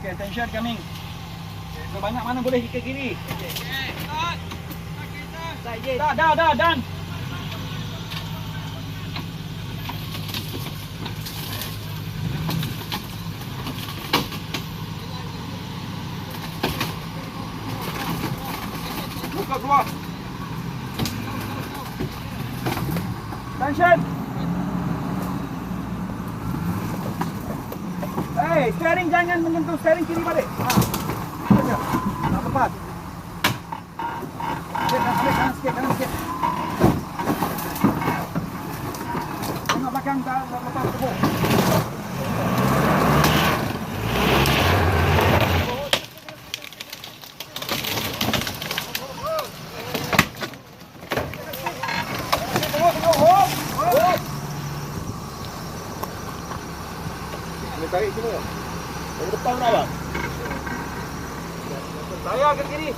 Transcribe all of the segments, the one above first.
Okay, attention coming. Sebanyak mana boleh ke kiri. Dah, dah, dah, done. Buka keluar. Attention. Hey, steering jangan menyentuh steering kiri balik. Ha. Je. Tak tepat. Sikit, kanan sikit, kanan sikit, kanan sikit. Tengok belakang tak lepas tepuk. Tengok, tengok. Hop, hop. Boleh tarik semua. Dari depan dah bang. Saya ke kiri.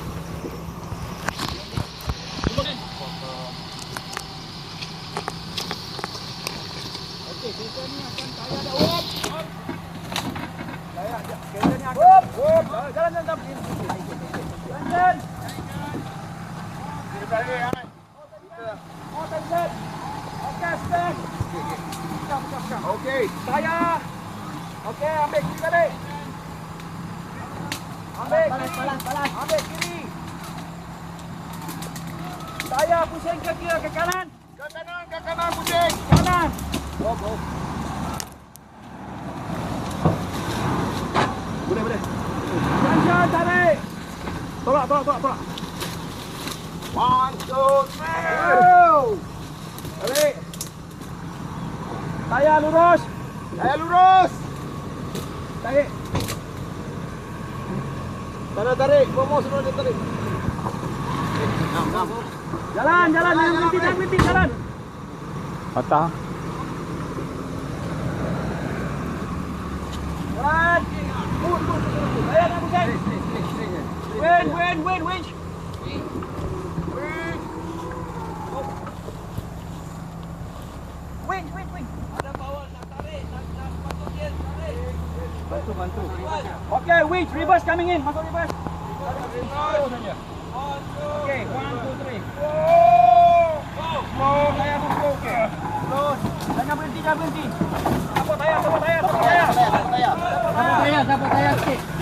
Okey, kereta ni akan saya ada hop. hop. Saya ada kereta ni akan hop, hop. Jalan jalan jalan. Jalan jalan. Kita tarik kan. Oh, tension. Okey, stand. Okey. Saya. Okey, ambil kiri balik. Ambil kiri. Balas, balas, Ambil kiri. Saya pusing ke kiri ke kanan. Ke kanan, ke kanan pusing. Kanan. Oh, oh. Boleh, boleh. Jangan tarik. Tolak, tolak, tolak, tolak. One, two, three. Balik. Saya lurus. Saya lurus. Tarik. Sana tarik. Bomo semua dia tarik. Nam. Jalan, jalan. Jangan berhenti, jangan berhenti. Jalan. Patah. Jalan. Put, put, put. Saya nak pusing. Win, win, win, winch. Winch, winch, winch. Bantu, bantu. Okay, winch, reverse coming in. Masuk reverse. Slow saja. Okay, one, two, three. Slow, saya pun slow. Okay. Slow. Jangan berhenti, jangan berhenti. Saput tayar, saput tayar, saput tayar. Saput tayar, saput tayar sikit.